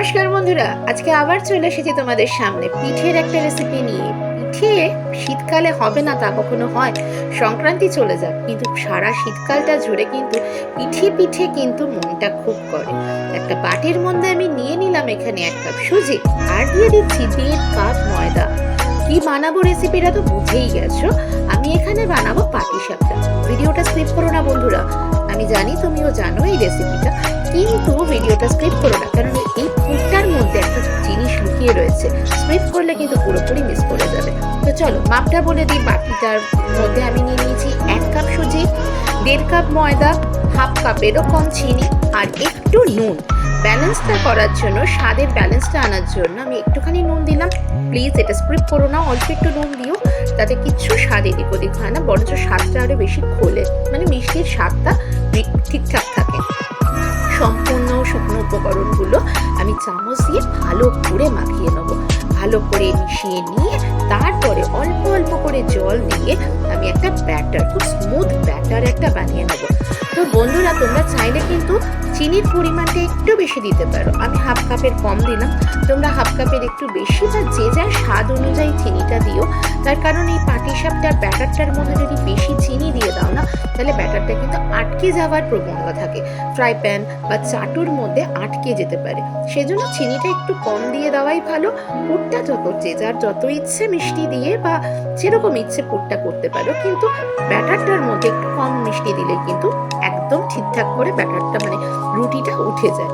নমস্কার বন্ধুরা, আজকে আবার চলে এসেছি তোমাদের সামনে। পিঠের একটা রেসিপি নিয়ে। পিঠে শীতকালে হবে না তা কখনো হয়, সংক্রান্তি চলে যাক। কিন্তু সারা শীতকালটা জুড়ে কিন্তু পিঠে পিঠে কিন্তু মনটা খুব করে। একটা বাটির মধ্যে আমি নিয়ে নিলাম এখানে এক কাপ সুজি, আর দিয়ে দিচ্ছি দেড় কাপ ময়দা। কি বানাবো রেসিপিটা তো বুঝেই গেছো। আমি এখানে বানাবো পাটিসাপটা ভিডিওটা স্কিপ করো না বন্ধুরা। আমি জানি তুমিও জানো এই রেসিপিটা কিন্তু ভিডিওটা স্কিপ করো না, কারণ এই ফুডটার মধ্যে একটা জিনিস লুকিয়ে রয়েছে। স্ক্রিপ করলে কিন্তু পুরোপুরি মিস করে যাবে। তো চলো, মাপটা বলে দিই। বাটিটার মধ্যে আমি নিয়ে নিয়েছি এক কাপ সুজি, দেড় কাপ ময়দা, হাফ কাপেরও কম চিনি আর একটু নুন। ব্যালেন্সটা করার জন্য, স্বাদের ব্যালেন্সটা আনার জন্য আমি একটুখানি নুন দিলাম। প্লিজ এটা স্ক্রিপ করো না, অল্প একটু নুন দিও। তাতে কিচ্ছু স্বাদ এদিক ওদিক হয় না, বরঞ্চ স্বাদটা আরও বেশি খোলে। মানে মিষ্টির স্বাদটা ঠিকঠাক থাকে। সম্পূর্ণ শুকনো উপকরণগুলো আমি চামচ দিয়ে ভালো করে মাখিয়ে নেব। ভালো করে মিশিয়ে নিয়ে, তারপরে অল্প অল্প করে জল দিয়ে আমি একটা ব্যাটার, খুব স্মুথ ব্যাটার একটা বানিয়ে নেব। তো বন্ধুরা, তোমরা চাইলে কিন্তু চিনির পরিমাণটা একটু বেশি দিতে পারো। আমি হাফ কাপের কম দিলাম। তোমরা হাফ কাপের একটু বেশি বা যে যার স্বাদ অনুযায়ী চিনিটা দিও। তার কারণ এই পাটিসাপটার ব্যাটারটার মধ্যে যদি বেশি চিনি দিয়ে দাও না, তাহলে ব্যাটারটা কিন্তু আটকে যাওয়ার প্রবণতা থাকে। ফ্রাই প্যান বা চাটুর মধ্যে আটকে যেতে পারে। সেজন্য চিনিটা একটু কম দিয়ে দেওয়াই ভালো। পুরটা যত, যে যার যত ইচ্ছে মিষ্টি দিয়ে বা যেরকম ইচ্ছে পুরটা করতে পারো, কিন্তু ব্যাটারটার মধ্যে একটু কম মিষ্টি দিলে কিন্তু একদম ঠিকঠাক করে ব্যাটারটা মানে রুটিটা উঠে যায়।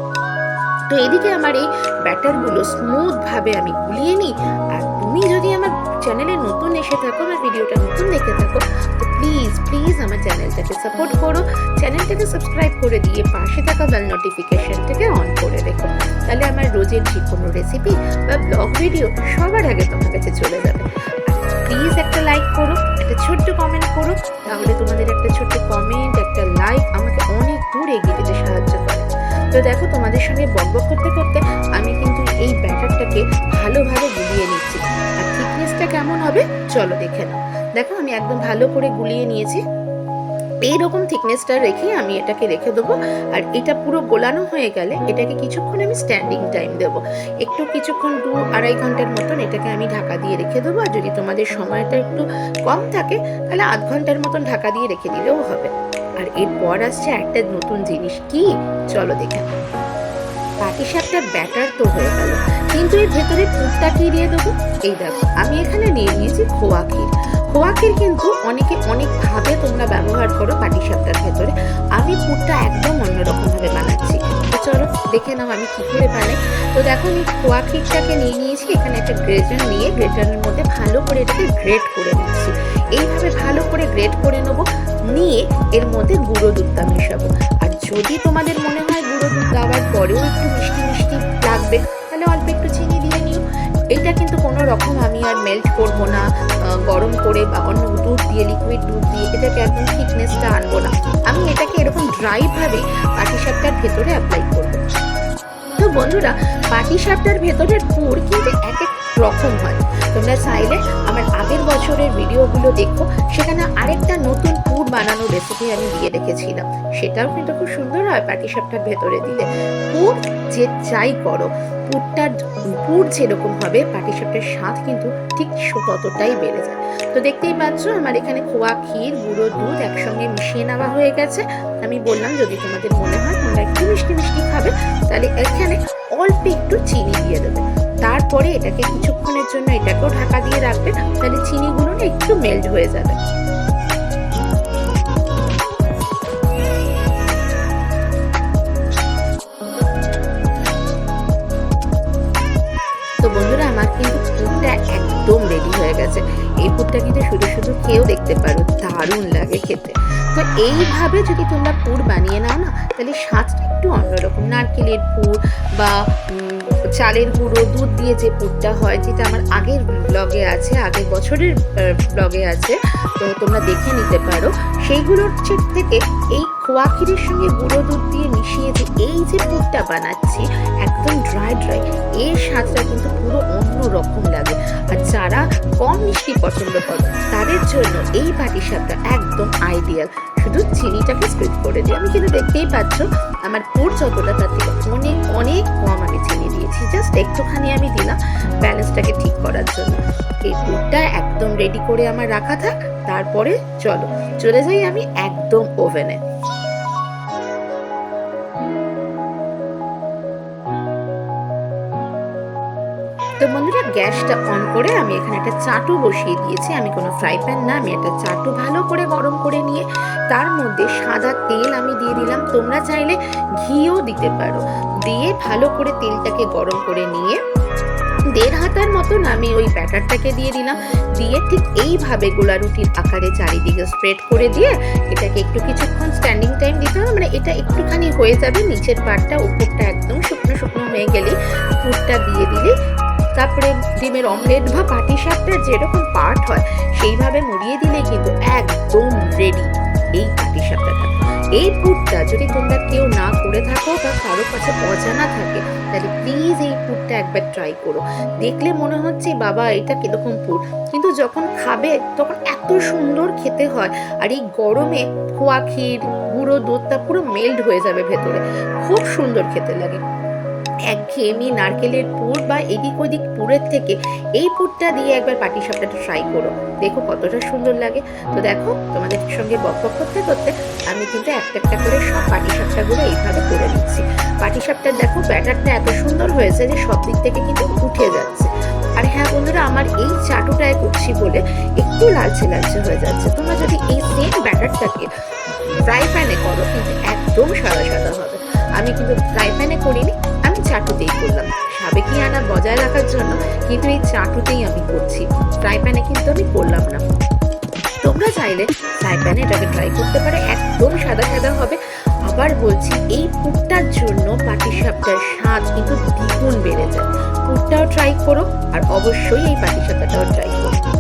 তো এদিকে আমার এই ব্যাটারগুলো স্মুথভাবে আমি গুলিয়ে নিই। আর তুমি যদি আমার চ্যানেলে নতুন এসে থাকো আমার ভিডিওটা নতুন দেখে থাকো, তো প্লিজ প্লিজ আমার চ্যানেলটাকে সাপোর্ট করো। চ্যানেলটাকে সাবস্ক্রাইব করে দিয়ে পাশে থাকা বেল নোটিফিকেশনটাকে অন করে রেখো। তাহলে আমার রোজের যে কোনো রেসিপি বা ব্লগ ভিডিও সবার আগে তোমার কাছে চলে যাবে। প্লিজ একটা লাইক করো, একটা ছোট্ট কমেন্ট করো। তাহলে তোমাদের একটা ছোট্ট কমেন্ট তো দেখো, তোমাদের সঙ্গে বকবক করতে করতে আমি কিন্তু এই ব্যাটারটাকে ভালোভাবে গুলিয়ে নিচ্ছি। আর থিকনেসটা কেমন হবে? চলো দেখে নাও। দেখো, আমি একদম ভালো করে গুলিয়ে নিয়েছি। এইরকম থিকনেসটা রেখে আমি এটাকে রেখে দেবো। আর এটা পুরো গোলানো হয়ে গেলে এটাকে কিছুক্ষণ আমি স্ট্যান্ডিং টাইম দেবো। একটু কিছুক্ষণ দু আড়াই ঘণ্টার মতন এটাকে আমি ঢাকা দিয়ে রেখে দেবো। আর যদি তোমাদের সময়টা একটু কম থাকে, তাহলে আধ ঘণ্টার মতন ঢাকা দিয়ে রেখে দিলেও হবে। আর এরপর আসছে একটা নতুন জিনিস কি? চলো দেখে পাটিসাপটা ব্যাটার তো হয়ে গেল। কিন্তু এর ভেতরে পুরটা কি দিয়ে দেবো? এই দেখো, আমি এখানে নিয়ে নিয়েছি খোয়া ক্ষীর। খোয়া ক্ষীর কিন্তু অনেকে অনেকভাবে তোমরা ব্যবহার করো পাটিসাপটার ভেতরে। আমি পুরটা একদম অন্যরকমভাবে বানাচ্ছি। চলো, দেখে নাও আমি কী করে বানাই। তো দেখো, আমি খোয়া ক্ষীরটাকে নিয়ে নিয়েছি। এখানে একটা গ্রেটার নিয়ে গ্রেটারের মধ্যে ভালো করে এটাকে গ্রেট করে নিচ্ছি। এইভাবে ভালো করে গ্রেট করে নেব, নিয়ে এর মধ্যে গুঁড়ো দুধটা মেশাবো। আর যদি তোমাদের মনে হয় গুঁড়ো দুধ দেওয়ার পরেও একটু মিষ্টি মিষ্টি লাগবে, তাহলে অল্প একটু চিনি দিয়ে নিও। এটা কিন্তু কোনো রকম আমি আর মেল্ট করব না গরম করে বা অন্য দুধ দিয়ে লিকুইড দুধ দিয়ে এটাকে একদম থিকনেসটা আনব না। আমি এটাকে এরকম ড্রাইভাবে পাটিসাপটার ভেতরে অ্যাপ্লাই করব। তো বন্ধুরা পাটিসাপটার ভেতরের পুর কিন্তু এক এক রকম হয়। তোমরা চাইলে আমার আগের বছরের ভিডিওগুলো দেখো, সেখানে আরেকটা নতুন পুর বানানোর রেসিপি আমি দিয়ে রেখেছিলাম সেটাও কিন্তু খুব সুন্দর হয় পাটিসাপটার ভেতরে দিলে। পুর যে যাই করো, পুরটার পুর যেরকম হবে পাটিসাপটার স্বাদ কিন্তু ঠিক ততটাই বেড়ে যায়। তো দেখতেই পাচ্ছ, আমার এখানে খোয়া ক্ষীর, গুঁড়ো, দুধ একসঙ্গে মিশিয়ে নেওয়া হয়ে গেছে। আমি বললাম, যদি তোমাদের মনে হয় তোমরা একটু মিষ্টি মিষ্টি খাবে, তাহলে এখানে অল্প একটু চিনি দিয়ে দেবে। তারপরে এটাকে কিছুক্ষণের জন্য এটাকেও ঢাকা দিয়ে রাখবে। তাহলে চিনিগুলো না একটু মেল্ট হয়ে যাবে। তো বন্ধুরা, আমার কিন্তু পুরটা একদম রেডি হয়ে গেছে। এই পুরটা কিন্তু শুধু শুধু খেয়েও দেখতে পারো, দারুণ লাগে খেতে। তো এইভাবে যদি তোমরা পুর বানিয়ে নাও না, তাহলে স্বাদটা একটু অন্যরকম। নারকেলের পুর বা চালের গুঁড়ো, দুধ দিয়ে যে পুরটা হয়, যেটা আমার আগের ব্লগে আছে, আগের বছরের ব্লগে আছে, তো তোমরা দেখে নিতে পারো। সেইগুলোর থেকে এই খোয়া ক্ষীরের সঙ্গে গুঁড়ো দুধ দিয়ে মিশিয়ে যে এই যে পুরটা বানাচ্ছি, একদম ড্রাই ড্রাই এর স্বাদটা কিন্তু পুরো অন্য রকম লাগে। আর যারা কম মিষ্টি পছন্দ করে তাদের জন্য এই পাটিসাপটা একদম আইডিয়াল শুধু চিনিটাকে স্প্রেড করে দিই। আমি কিন্তু দেখতেই পাচ্ছ, আমার পুর যতটা তার থেকে অনেক অনেক কম আমি চিনি দিয়েছি। জাস্ট একটুখানি আমি দিলাম ব্যালেন্সটাকে ঠিক করার জন্য। এই পুরটা একদম রেডি করে আমার রাখা থাক, তারপরে চলো, চলে যাই আমি একদম ওভেনে তো বন্ধুরা গ্যাসটা অন করে আমি এখানে একটা চাটু বসিয়ে দিয়েছি। আমি কোনো ফ্রাই প্যান না, আমি একটা চাটু ভালো করে গরম করে নিয়ে তার মধ্যে সাদা তেল আমি দিয়ে দিলাম। তোমরা চাইলে ঘিও দিতে পারো। দিয়ে ভালো করে তেলটাকে গরম করে নিয়ে দেড় হাতার মতন আমি ওই ব্যাটারটাকে দিয়ে দিলাম। দিয়ে ঠিক এইভাবে গোলা রুটির আকারে চারিদিকে স্প্রেড করে দিয়ে এটাকে একটু কিছুক্ষণ স্ট্যান্ডিং টাইম দিতে হবে। মানে এটা একটুখানি হয়ে যাবে, নিচের পাটটা উপরটা একদম শুকনো শুকনো হয়ে গেলে পুরটা দিয়ে দিলে তারপরে ডিমের অমলেট বা পাটি সাপটার যেরকম পার্ট হয়, সেইভাবে মুড়িয়ে দিলে কিন্তু একদম রেডি এই পাটি সাপটাটা এই পুরটা যদি তোমরা কেউ না করে থাকো বা কারও কাছে অজানা থাকে, তাহলে প্লিজ এই পুরটা একবার ট্রাই করো। দেখলে মনে হচ্ছে, বাবা, এটা কীরকম পুর? কিন্তু যখন খাবে, তখন এত সুন্দর খেতে হয়, আর এই গরমে খোয়া ক্ষীর, গুঁড়ো দুধটা পুরো মেল্ট হয়ে যাবে ভেতরে। খুব সুন্দর খেতে লাগে। একঘেয়েমি নারকেলের পুর বা এদিক ওদিক পুরের থেকে এই পুরটা দিয়ে একবার পাটি সাপটাটা ট্রাই করো। দেখো কতটা সুন্দর লাগে। তো দেখো, তোমাদের সঙ্গে বক করতে করতে আমি কিন্তু একটা একটা করে সব পাটি সাপটাগুলো এইভাবে করে দিচ্ছি পাটি সাপটার দেখো ব্যাটারটা এত সুন্দর হয়েছে যে সব দিক থেকে কিন্তু উঠে যাচ্ছে। আর হ্যাঁ বন্ধুরা, আমার এই চাটুটায় করছি বলে একটু লালচে লালচে হয়ে যাচ্ছে। তোমরা যদি এই সেম ব্যাটারটাকে ফ্রাই প্যানে করো, কিন্তু একদম সাদা সাদা হবে। আমি কিন্তু ফ্রাই প্যানে করিনি চাটুতেই করলাম। সাবেকি আনা বজায় রাখার জন্য কিন্তু এই চাটুতেই আমি করছি। ফ্রাই প্যানে কিন্তু আমি করলাম না। তোমরা চাইলে ফ্রাই প্যানে এটাকে ট্রাই করতে পারে। একদম সাদা সাদা হবে। আবার বলছি, এই পুরটার জন্য পাটিসাপটার স্বাদ কিন্তু দ্বিগুণ বেড়ে যায়। পুরটাও ট্রাই করো, আর অবশ্যই এই পাটিসাপটাটাও ট্রাই করো।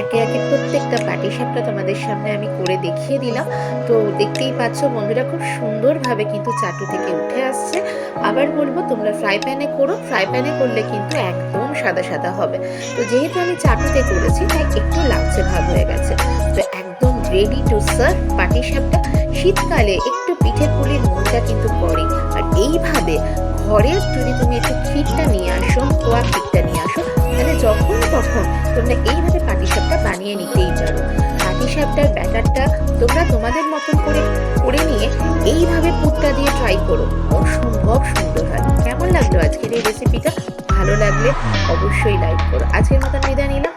একে একে প্রত্যেকটা পাটিসাপটা তোমাদের সামনে আমি করে দেখিয়ে দিলাম। তো দেখতেই পাচ্ছ বন্ধুরা খুব সুন্দরভাবে কিন্তু চাটু থেকে উঠে আসছে। আবার বলব, তোমরা ফ্রাই প্যানে করো। ফ্রাই প্যানে করলে কিন্তু একদম সাদা সাদা হবে। তো যেহেতু আমি চাটুতে করেছি, তাই একটু লাগছে ভাব হয়ে গেছে। তো একদম রেডি টু সার্ভ পাটিসাপটা শীতকালে একটু পিঠে পুলির মনটা কিন্তু করে। আর এইভাবে ঘরে যদি তুমি একটু ক্ষীরটা নিয়ে আসো, খোয়া ক্ষীরটা নিয়ে আসো তাহলে যখন তখন তোমরা এইভাবে পাটিসাপটা বানিয়ে নিতেই পারো পাটিসাপটার ব্যাটারটা তোমরা তোমাদের মতন করে করে নিয়ে এইভাবে পুটটা দিয়ে ট্রাই করো। অসম্ভব সুন্দর হয়। কেমন লাগল আজকের এই রেসিপিটা ভালো লাগলে অবশ্যই লাইক করো। আজকের মতন বিদায় নিলাম।